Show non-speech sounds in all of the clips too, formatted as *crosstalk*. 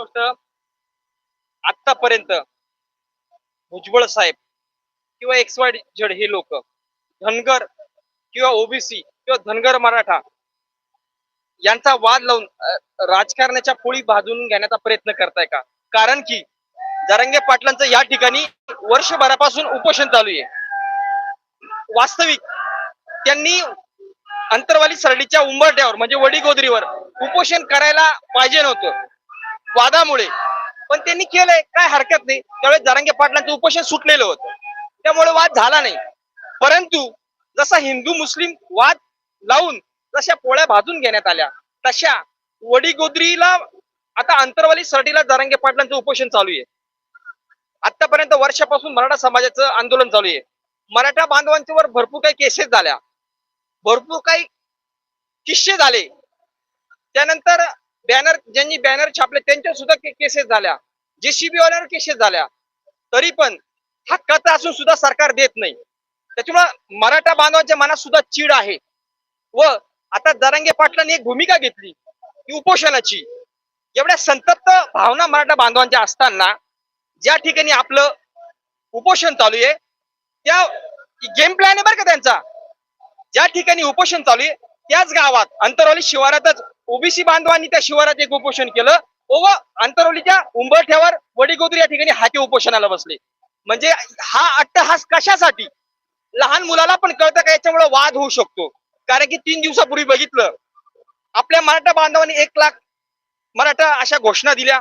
गोष्ट आतापर्यंत भुजबळ साहेब किंवा एक्स वाय झेड हे लोक धनगर किंवा ओबीसी किंवा धनगर मराठा यांचा वाद लावून राजकारणाच्या पोळी भाजून घेण्याचा प्रयत्न करताय का? कारण की जरंगे पाटलांचं या ठिकाणी वर्षभरापासून उपोषण चालू आहे. वास्तविक त्यांनी अंतरवाली सरडीच्या उंबरट्यावर म्हणजे वडीगोदरीवर उपोषण करायला पाहिजे नव्हतं. वादामुळे. पण त्यांनी केलंय काय हरकत नाही. त्यावेळेस जरांगे पाटलांचं उपोषण सुटलेलं होतं. त्यामुळे वाद झाला नाही. परंतु जसा हिंदू मुस्लिम वाद लावून जशा पोळ्या भाजून घेण्यात आल्या तशा वडीगोदरीला आता अंतरवाली सरटीला जरांगे पाटलांचं उपोषण चालू आहे. आतापर्यंत वर्षापासून मराठा समाजाचं आंदोलन चालू आहे. मराठा बांधवांच्यावर भरपूर काही केसेस झाल्या. भरपूर काही किस्से झाले. त्यानंतर बॅनर ज्यांनी बॅनर छापले त्यांच्या सुद्धा केसेस झाल्या. जेसीबी वाल्यावर केसेस झाल्या. तरी पण हक्काचं असून सुद्धा सरकार देत नाही. त्याच्यामुळे मराठा बांधवांच्या मनात सुद्धा चीड आहे. व आता दरंगे पाटलांनी एक भूमिका घेतली की उपोषणाची. एवढ्या संतप्त भावना मराठा बांधवांच्या असताना ज्या ठिकाणी आपलं उपोषण चालू आहे त्या गेम प्लॅन आहे बरं का त्यांचा. ज्या ठिकाणी उपोषण चालू आहे त्याच गावात अंतरवाली शिवारातच ओबीसी बांधवांनी त्या शिवारात एक उपोषण केलं. व अंतरवलीच्या उंबरठ्यावर वडीगोदरी या ठिकाणी हाती उपोषणाला बसले. म्हणजे हा अट्टहास कशासाठी? लहान मुलाला पण कळतं का याच्यामुळे वाद होऊ शकतो? कारण की तीन दिवसापूर्वी बघितलं आपल्या मराठा बांधवांनी एक लाख मराठा अशा घोषणा दिल्या.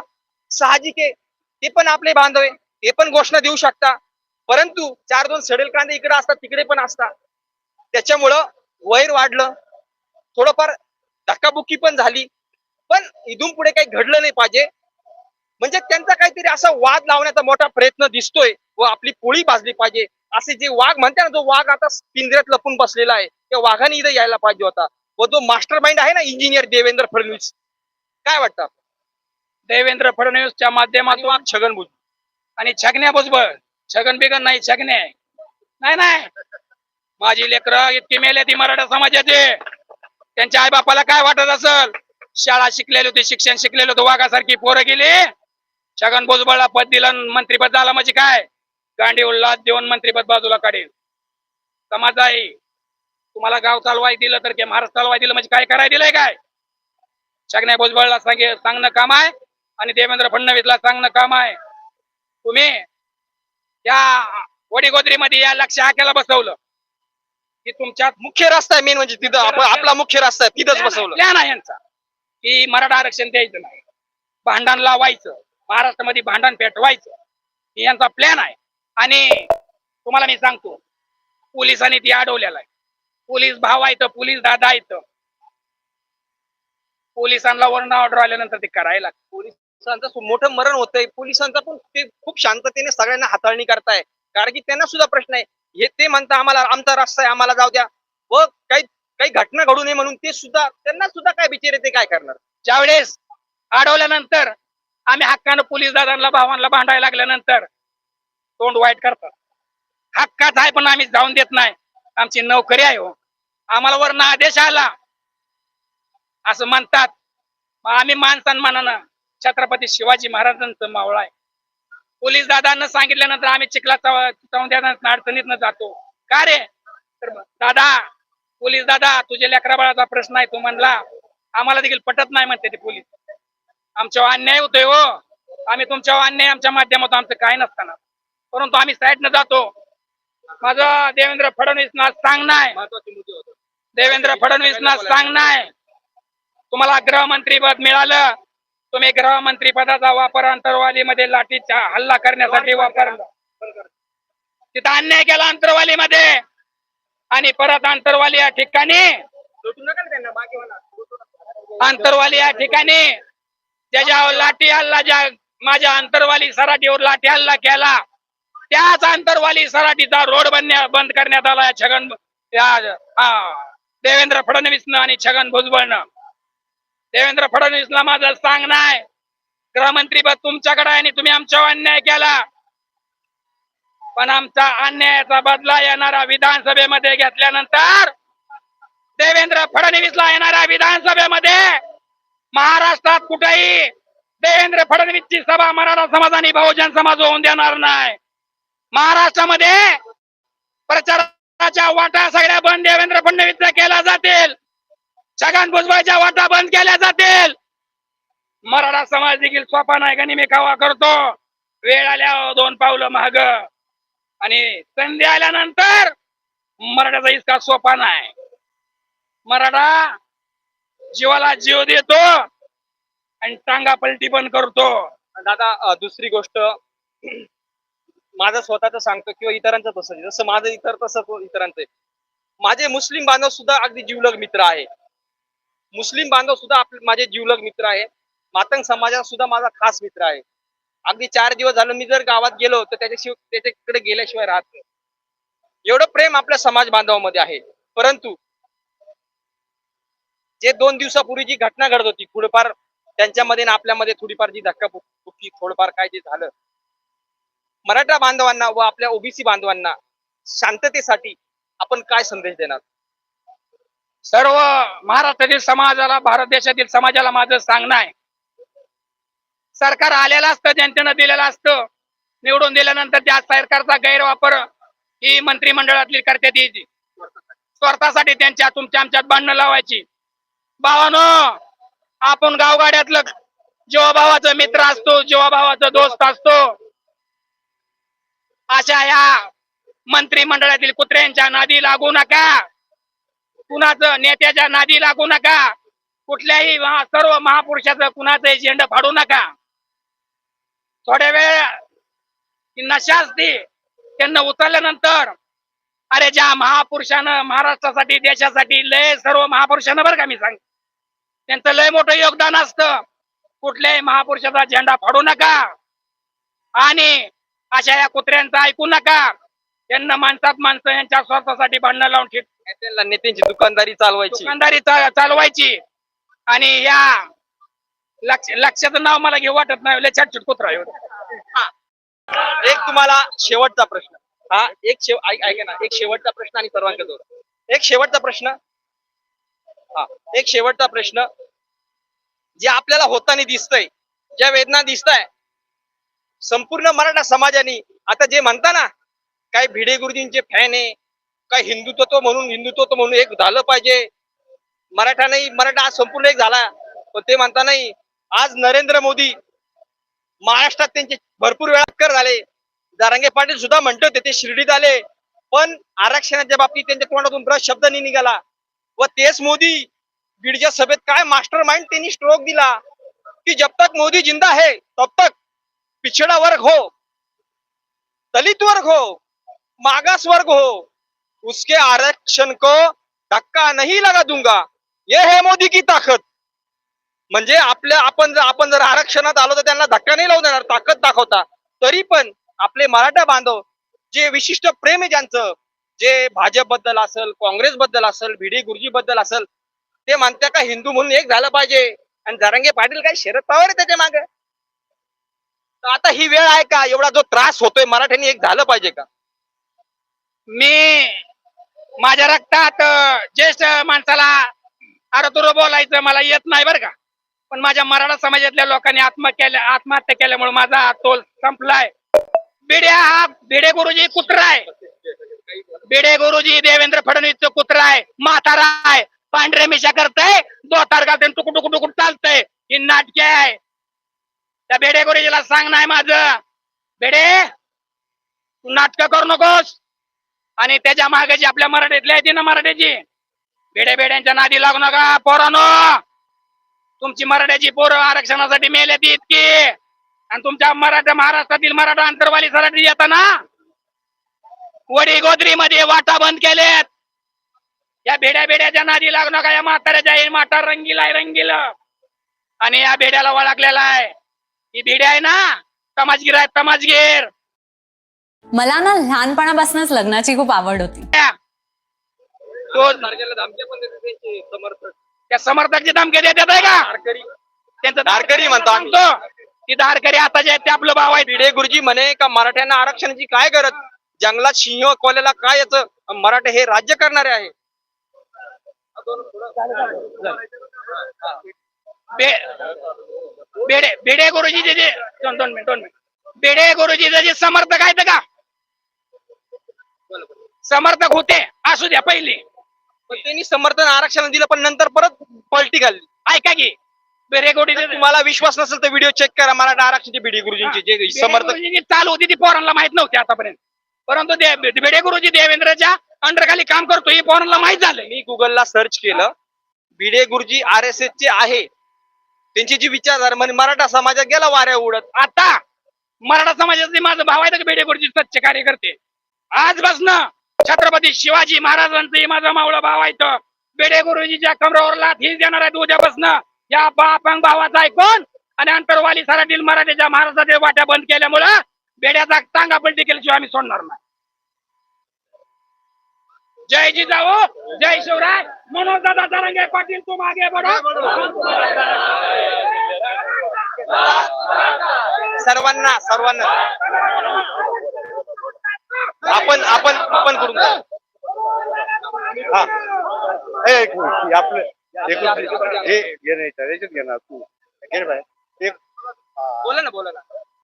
साहजिक आहे. ते पण आपले बांधव आहे. ते पण घोषणा देऊ शकता. परंतु चार दोन सडेल कांदे इकडे असतात तिकडे पण असतात. त्याच्यामुळं वैर वाढलं. थोडंफार धक्काबुक्की पण झाली. पण इथून पुढे काही घडलं नाही पाहिजे. म्हणजे त्यांचा काहीतरी असा वाद लावण्याचा मोठा प्रयत्न दिसतोय व आपली पोळी भाजली पाहिजे. असे जे वाघ म्हणते ना जो वाघ आता पिंजऱ्यात लपून बसलेला आहे त्या वाघाने इथं यायला पाहिजे होता. व जो मास्टर माइंड आहे ना इंजिनियर देवेंद्र फडणवीस. काय वाटतं? देवेंद्र फडणवीसच्या माध्यमातून छगन भुजबळ. आणि छगण्या भुजबळ. छगन बिगन नाही छगणे नाही नाही. *laughs* माझी लेकरं इतकी मेले ती मराठा समाजाचे त्यांच्या आई बापाला काय वाटत असल? शाळा शिकलेली होती शिक्षण शिकलेलं होतं वाघासारखी पोरं गेली. छगन भुजबळला पद दिलं मंत्रीपद झालं म्हणजे काय? गांडी उल्लास देऊन मंत्रीपद बाजूला काढेल. समाज आहे तुम्हाला गाव चालवाय दिलं तर की महाराष्ट्र चालवाय दिलं म्हणजे काय करायला दिलंय काय? छगण्या भुजबळला सांगे सांगणं काम आहे आणि देवेंद्र फडणवीसला सांगणं काम आहे. तुम्ही त्या वडीगोदरीमध्ये या लक्ष हाक्याला बसवलं. की तुमच्यात मुख्य रस्ता आहे मेन म्हणजे तिथं आपण आपला मुख्य रस्ता आहे तिथंच बसवलं. प्लॅन आहे यांचा. की मराठा आरक्षण द्यायचं नाही. भांडण लावायचं. महाराष्ट्रामध्ये भांडण पेटवायचं. ही यांचा प्लॅन आहे. आणि तुम्हाला मी सांगतो पोलिसांनी ती अडवलेला आहे. पोलीस भाव आहे पोलीस दादा येतं पोलिसांना वर्ण ऑर्डर आल्यानंतर ते करायला. पोलिसांचं मोठं मरण होतंय. पोलिसांचं पण ते खूप शांततेने सगळ्यांना हाताळणी करताय. कारण की त्यांना सुद्धा प्रश्न आहे. हे ते म्हणता आम्हाला आमचा रस्ता आहे आम्हाला जाऊ द्या. व काही काही घटना घडू नये म्हणून ते सुद्धा त्यांना सुद्धा काय बिचारे ते काय करणार? ज्यावेळेस अडवल्यानंतर आम्ही हक्कानं पोलीस दादांना भावांना भांडायला लागल्यानंतर तोंड वाईट करतात. हक्कात आहे पण आम्ही जाऊन देत नाही. आमची नोकरी आहे हो. आम्हाला वरनं आदेश आला. असं म्हणतात. मग आम्ही मान सन्मानानं छत्रपती शिवाजी महाराजांचं मावळा आहे. पोलीस दादांना सांगितल्यानंतर आम्ही चिखला चौंद्यानं अडचणीतनं जातो. का रे? तर दादा पोलीस दादा तुझ्या लेकरा बाळाचा प्रश्न आहे तू म्हणला आम्हाला देखील पटत नाही म्हणते ते पोलीस. आमच्यावर अन्याय होतोय हो. आम्ही तुमच्यावर अन्याय आमच्या माध्यमातून आमचं काय नसताना. परंतु आम्ही साईडनं जातो. माझं देवेंद्र फडणवीसना सांगणं आहे महत्त्वाचे मुद्दे होते. देवेंद्र फडणवीसना सांगणं आहे तुम्हाला गृहमंत्री पद मिळालं. तुम्ही गृहमंत्री पदाचा वापर अंतरवालीमध्ये लाठीचा हल्ला करण्यासाठी वापर. तिथं अन्याय केला अंतरवालीमध्ये आणि परत अंतरवाली या ठिकाणी. अंतरवाली या ठिकाणी. ज्याच्यावर लाठी हल्ला ज्या माझ्या अंतरवाली सराटीवर लाठी हल्ला केला त्याच अंतरवाली सराटीचा रोड बनण्या बंद करण्यात आला या छगन या हा, देवेंद्र फडणवीसनं आणि छगन भुजबळनं. देवेंद्र फडणवीसला माझं सांगणं आहे गृहमंत्री पद तुमच्याकडे आहे आणि तुम्ही आमच्यावर अन्याय केला. पण आमचा अन्यायाचा बदला येणारा विधानसभेमध्ये घेतल्यानंतर देवेंद्र फडणवीसला येणाऱ्या विधानसभेमध्ये महाराष्ट्रात कुठेही देवेंद्र फडणवीसची सभा मराठा समाज आणि बहुजन समाज होऊन देणार नाही. महाराष्ट्रामध्ये प्रचाराच्या वाटा सगळ्या बंद देवेंद्र फडणवीस केला जातील. छगन भुजबळच्या वाटा बंद केल्या जातील. मराठा समाज देखील सोपा नाही का मी कावा करतो? वेळ आल्यावर दोन पावलं महाग. आणि संधी आल्यानंतर मराठाचा इतका सोपा नाही. मराठा जीवाला जीव देतो आणि टांगा पलटी पण करतो. दादा दुसरी गोष्ट माझं स्वतःच सांगतो किंवा इतरांचं तसं जसं माझं इतर तसं इतरांचं आहे. माझे मुस्लिम बांधव सुद्धा अगदी जीवलग मित्र आहे. मुस्लिम बांधव सुद्धा आपले माझे जीवलग मित्र आहे. मातंग समाजात सुद्धा माझा खास मित्र आहे. अगदी चार दिवस झालं मी जर गावात गेलो तर त्याच्याशिवाय त्याच्याकडे गेल्याशिवाय राहत नाही. एवढं प्रेम आपल्या समाज बांधवामध्ये आहे. परंतु जे दोन दिवसापूर्वी जी घटना घडत होती थोडंफार त्यांच्यामध्ये ना आपल्यामध्ये थोडीफार जी धक्काबुक्की थोडंफार काय जे झालं मराठा बांधवांना व आपल्या ओबीसी बांधवांना शांततेसाठी आपण काय संदेश देणार? सर्व महाराष्ट्रातील समाजाला भारत देशातील समाजाला माझं सांगणं आहे. सरकार आलेलं असतं जनतेनं दिलेलं असतं. निवडून दिल्यानंतर त्या सरकारचा गैरवापर ही मंत्रिमंडळातली करते ती. स्वार्थासाठी त्यांच्या तुमच्या आमच्यात भांडणं लावायची. भावानो आपण गावगाड्यातलं जेव्हा मित्र असतो जीवाभावाचा दोस्त असतो. अशा या मंत्रिमंडळातील कुत्र्यांच्या नादी लागू नका. कुणाचं नेत्याच्या नादी लागू नका. कुठल्याही सर्व महापुरुषाचं कुणाचं झेंड फाडू नका. थोड्या वेळ ती नशा असते. त्यांना उचलल्यानंतर अरे ज्या महापुरुषानं महाराष्ट्रासाठी देशासाठी लय सर्व महापुरुषानं बरं का मी सांग त्यांचं लय मोठं योगदान असतं. कुठल्याही महापुरुषाचा झेंडा फाडू नका. आणि अशा या कुत्र्यांचं ऐकू नका. त्यांना माणसात माणसं यांच्या स्वार्थासाठी भांडणं लावून ठेव त्यांना नेत्यांची दुकानदारी चालवायची. दुकानदारी चा- चालवायची. आणि या लक्ष लक्षाचं नाव मला घेऊ वाटत नाही. लय छटछट कुत्रा आहे. एक तुम्हाला शेवटचा प्रश्न. हा एक शेव ऐक- ऐका ना. एक शेवटचा प्रश्न आणि सर्वांकडे जाऊ. एक शेवटचा प्रश्न. हा एक शेवटचा प्रश्न. जे आपल्याला होताना दिसतंय ज्या वेदना दिसताय संपूर्ण मराठा समाजाने. आता जे म्हणता ना काय भिडे गुरुजींचे फॅन आहे काय हिंदुत्व म्हणून हिंदुत्व म्हणून एक झालं पाहिजे. मराठा नाही मराठा आज संपूर्ण एक झाला. पण ते म्हणता नाही आज नरेंद्र मोदी महाराष्ट्रात त्यांचे भरपूर वेळा कर झाले. दारांगे पाटील सुद्धा म्हणत होते ते शिर्डीत आले. पण आरक्षणाच्या बाबतीत त्यांच्या तोंडातून ब्रश शब्द नाही निघाला. व तेच मोदी बीडच्या सभेत काय मास्टर माइंड त्यांनी स्ट्रोक दिला. की जब तक मोदी जिंदा है तब तक पिछड़ा वर्ग हो दलित वर्ग हो मागास वर्ग हो उसके आरक्षण को धक्का नहीं लगा दूंगा। ये है मोदी की ताकद म्हणजे आपल्या आपण जर आपण जर आरक्षणात आलो तर त्यांना धक्का नाही लावून देणार ताकद दाखवता. तरी पण आपले मराठा बांधव जे विशिष्ट प्रेम आहे ज्यांचं जे भाजपबद्दल असेल काँग्रेस बद्दल असेल भिडी गुरुजी बद्दल असेल ते म्हणते का हिंदू म्हणून एक झालं पाहिजे. आणि जरांगे पाटील काय शरद पवार आहे त्याच्यामागे. तर आता ही वेळ आहे का? एवढा जो त्रास होतोय मराठ्यांनी एक झालं पाहिजे का? मी माझ्या रक्तात ज्येष्ठ माणसाला अरे तुर बोलायचं मला येत नाही बरं का. पण माझ्या मराठा समाजातल्या लोकांनी आत्महत्या केल्या आत्महत्या केल्यामुळे माझा तोल संपलाय. बिड्या हा भिडे गुरुजी कुत्रा आहे. भिडे गुरुजी देवेंद्र फडणवीस कुत्रा आहे. म्हातारा आहे. पांढरे मिशा करतय. दोतार घालते टुकू टुकू टुकू चालतंय. ही नाटके आहे. त्या बेडे गुरुजीला सांग नाही माझ. भेडे तू नाटक करू नकोस. आणि त्याच्या मागाची आपल्या मराठीतले येते ना मराठीची. बेड्या बेड्यांच्या नादी लागू नका पोरानो. तुमची मराठ्याची पोरं आरक्षणासाठी मेले ती इतकी. आणि तुमच्या मराठा महाराष्ट्रातील मराठा अंतरवालीसाठी येताना वडी गोदरी मध्ये वाटा बंद केलेत. या भेड्या भेड्याच्या नादी लागू नका या म्हाताऱ्याच्या माठार रंगीला आहे रंगील. आणि या भेड्याला वळखलेला आहे. ही भेड्या आहे ना? तमाजगीर आहे तमाजगीर मला ना लहानपणापासूनच लग्नाची खूप आवड होती. त्या समर्थकची धमकी देतात आहे का? त्यांचं दारकरी म्हणतो. सांगतो. ती दारकरी आता जे आहेत ते आपलं भाव आहे. भिडे गुरुजी म्हणे का मराठ्यांना आरक्षणाची काय गरज? जंगलात सिंह कोल्याला काय याचं? मराठे हे राज्य करणारे आहे. बेडे बेडे गुरुजीचे जे दोन दोन मिनिट दोन मिनिट. बेडे गुरुजीचे जे समर्थक आहेत का? समर्थक होते असू द्या पहिली. पण त्यांनी समर्थन आरक्षण दिलं पण नंतर परत पलटी घालली. ऐका की गुरुजी तुम्हाला विश्वास नसेल तर व्हिडिओ चेक करा मराठा आरक्षणचे बीडी गुरुजींचे जे समर्थक चालू होती ती पोरांना माहीत नव्हती आतापर्यंत. परंतु बेडे गुरुजी देवेंद्रच्या अंडर खाली काम करतो हे पोरांना माहीत झालंय. मी गुगलला सर्च केलं. Bhide Guruji R S S चे आहे. त्यांची जी विचारधारा म्हणजे मराठा समाजात गेला वाऱ्या उडत. आता मराठा समाजाचे माझं भाव आहे बेडे गुरुजी स्वच्छ कार्यकर्ते? आजपासून छत्रपती शिवाजी महाराजांचं माझा मावळा भाव आहे बेडे गुरुजीच्या कमरावर लाथ हीच देणार आहेत उद्यापासून या बापंग भावाचा ऐकून आणि अंतरवाली सराटील मराठीच्या महाराष्ट्राच्या वाट्या बंद केल्यामुळं बेड्याचा टांगा पलटी केल्याशिवाय आम्ही सोडणार नाही. जय जिजाऊ जय शिवराय. मनोज दादा तरंगे पाटील तू मागे बडो सर्वांना सर्वांना. आपण आपण आपण करून हा. एक मिनिट आपलं एकूण हे घे याच्यात घेणार तू. घे बाय एक बोला ना बोला ना.